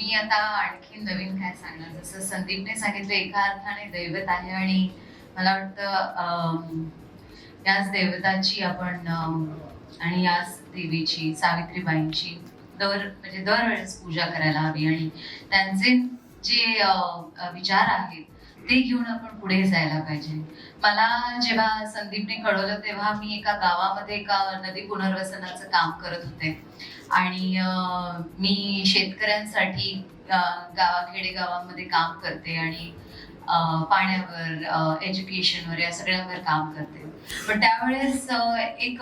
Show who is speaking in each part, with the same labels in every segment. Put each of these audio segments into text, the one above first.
Speaker 1: मी आता आणखी नवीन काय सांगणार? जसं संदीपने सांगितलं एका अर्थाने दैवत आहे आणि मला वाटतं याच दैवताची आपण आणि याच देवीची सावित्रीबाईंची दर म्हणजे दरवेळेस पूजा करायला हवी. आणि त्यांचे जे विचार आहेत ते घेऊन आपण पुढे जायला पाहिजे. मला जेव्हा संदीपने कळवलं तेव्हा मी एका गावामध्ये एका नदी पुनर्वसनाचं काम करत होते. आणि मी शेतकऱ्यांसाठी गावाखेडे गावांमध्ये काम करते आणि पाण्यावर एज्युकेशनवर या सगळ्यांवर काम करते. पण त्यावेळेस एक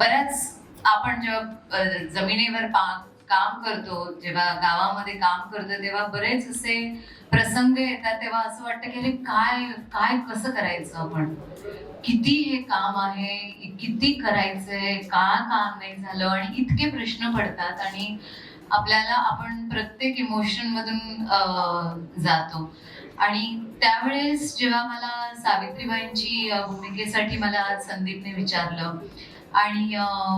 Speaker 1: बऱ्याच आपण जेव्हा जमिनीवर पा- काम करतो जेव्हा गावामध्ये काम करतो तेव्हा बरेच असे प्रसंग येतात तेव्हा असं वाटतं की अरे काय काय कसं करायचं आपण? किती हे काम आहे किती करायचंय का काम नाही झालं? आणि इतके प्रश्न पडतात आणि आपल्याला आपण प्रत्येक इमोशन मधून जातो. आणि त्यावेळेस जेव्हा मला सावित्रीबाईंची भूमिकेसाठी मला संदीपने विचारलं आणि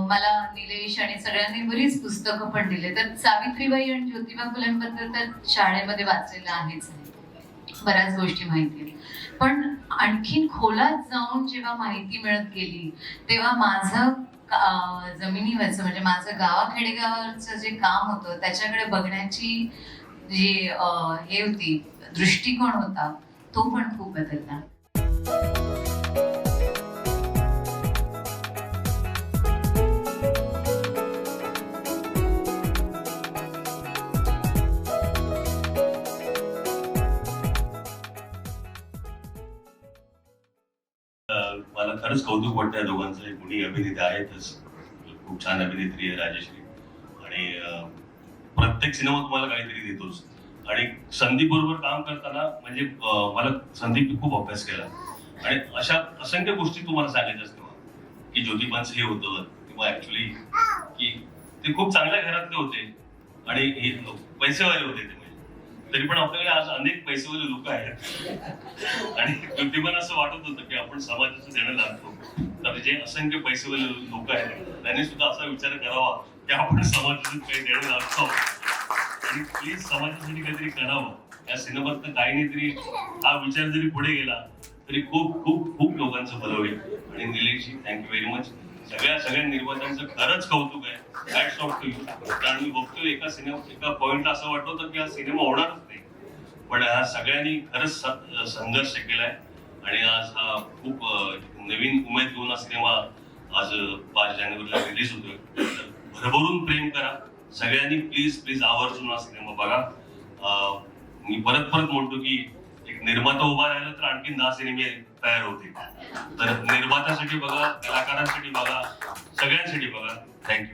Speaker 1: मला निलेश आणि सगळ्यांनी बरीच पुस्तकं पण दिले. तर सावित्रीबाई आणि ज्योतिबा फुलेंबद्दल तर शाळेमध्ये वाचलेलं आहेच. बऱ्याच गोष्टी माहिती आहेत. पण आणखीन खोलात जाऊन जेव्हा माहिती मिळत गेली तेव्हा माझं जमिनीवरचं म्हणजे माझं गावाखेडेगावरचं जे काम होतं त्याच्याकडे बघण्याची जी हे होती दृष्टिकोन होता तो पण खूप बदलला.
Speaker 2: मला खरंच कौतुक वाटतं या दोघांचं. कुणी अभिनेते आहेतच. खूप छान अभिनेत्री आहे राजेश्री. आणि प्रत्येक सिनेमा तुम्हाला काहीतरी देतोच. आणि संदीप बरोबर काम करताना म्हणजे मला संदीप खूप अभ्यास केला. आणि अशा असंख्य गोष्टी तुम्हाला सांगायच्या असतात की ज्योतिबांचं हे होतं किंवा ऍक्च्युली की ते खूप चांगल्या घरातले होते. आणि हे पैसेवाले होते ते. तरी पण आपल्याकडे आज अनेक पैसेवाले लोक आहेत. आणि बुद्धिमान असं वाटत होतं की आपण समाजाचं देणं लागतो तर जे असंख्य पैसेवाले लोक आहेत त्यांनी सुद्धा असा विचार करावा की आपण समाजाचं काही देणं लागतो आणि प्लीज समाजासाठी काहीतरी करावं. या सिनेमात काही नाही तरी हा विचार जरी पुढे गेला तरी खूप खूप खूप लोकांचं भलं होईल. आणि निलेशजी थँक्यू व्हेरी मच सगळ्या सगळ्या निर्मात्यांचं खरंच कौतुक आहे. हॅट्स ऑफ टू यू कारण मी बघतोय एका सिनेमा एका पॉइंटला असं वाटत होतं की हा सिनेमा होणारच नाही. पण ह्या सगळ्यांनी खरंच संघर्ष केलाय. आणि आज हा खूप नवीन उमेद घेऊन हा सिनेमा आज पाच जानेवारीला रिलीज होतोय. तर भरभरून प्रेम करा. सगळ्यांनी प्लीज प्लीज आवर्जून हा सिनेमा बघा. मी परत परत म्हणतो की निर्माता उभा राहिला तर आणखी दहा सिनेमे तयार होतील. तर निर्मात्यासाठी बघा कलाकारांसाठी बघा सगळ्यांसाठी बघा. थँक्यू